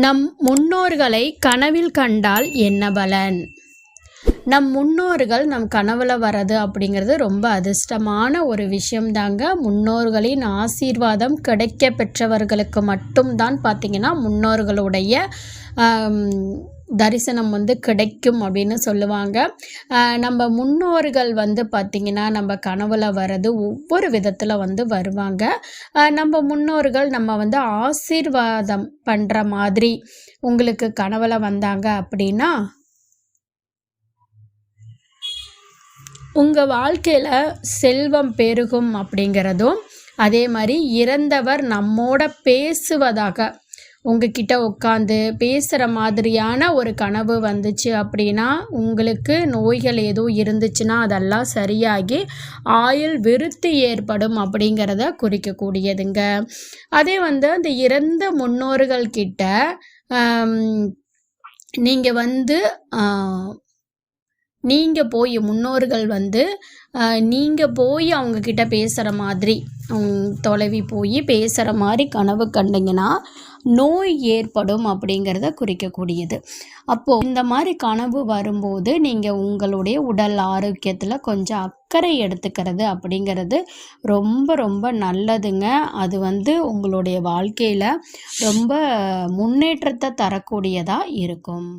நம் முன்னோர்களை கனவில் கண்டால் என்ன பலன்? நம் முன்னோர்கள் நம் கனவுல வர்றது அப்படிங்கிறது ரொம்ப அதிர்ஷ்டமான ஒரு விஷயம்தாங்க. முன்னோர்களின் ஆசீர்வாதம் கிடைக்க பெற்றவர்களுக்கு மட்டும்தான் பார்த்திங்கன்னா முன்னோர்களுடைய தரிசனம் வந்து கிடைக்கும் அப்படின்னு சொல்லுவாங்க. நம்ம முன்னோர்கள் வந்து பார்த்திங்கன்னா நம்ம கனவுல வர்றது ஒவ்வொரு விதத்தில் வந்து வருவாங்க. நம்ம முன்னோர்கள் நம்ம வந்து ஆசீர்வாதம் பண்ணுற மாதிரி உங்களுக்கு கனவுல வந்தாங்க அப்படின்னா உங்கள் வாழ்க்கையில் செல்வம் பெருகும் அப்படிங்கிறதும் அதே மாதிரி இறந்தவர் நம்மோட பேசுவதாக உங்ககிட்ட உட்காந்து பேசுகிற மாதிரியான ஒரு கனவு வந்துச்சு அப்படின்னா உங்களுக்கு நோய்கள் எதுவும் இருந்துச்சுன்னா அதெல்லாம் சரியாகி ஆயுள் விருத்தி ஏற்படும் அப்படிங்கிறத குறிக்கக்கூடியதுங்க. அதே வந்து அந்த இறந்த முன்னோர்கள் கிட்ட நீங்கள் வந்து நீங்கள் போய் முன்னோர்கள் வந்து நீங்கள் போய் அவங்கக்கிட்ட பேசுகிற மாதிரி தொலைவி போய் பேசுகிற மாதிரி கனவு கண்டிங்கன்னா நோய் ஏற்படும் அப்படிங்கிறத குறிக்கக்கூடியது. அப்போது இந்த மாதிரி கனவு வரும்போது நீங்கள் உங்களுடைய உடல் ஆரோக்கியத்தில் கொஞ்சம் அக்கறை எடுத்துக்கிறது அப்படிங்கிறது ரொம்ப ரொம்ப நல்லதுங்க. அது வந்து உங்களுடைய வாழ்க்கையில் ரொம்ப முன்னேற்றத்தை தரக்கூடியதாக இருக்கும்.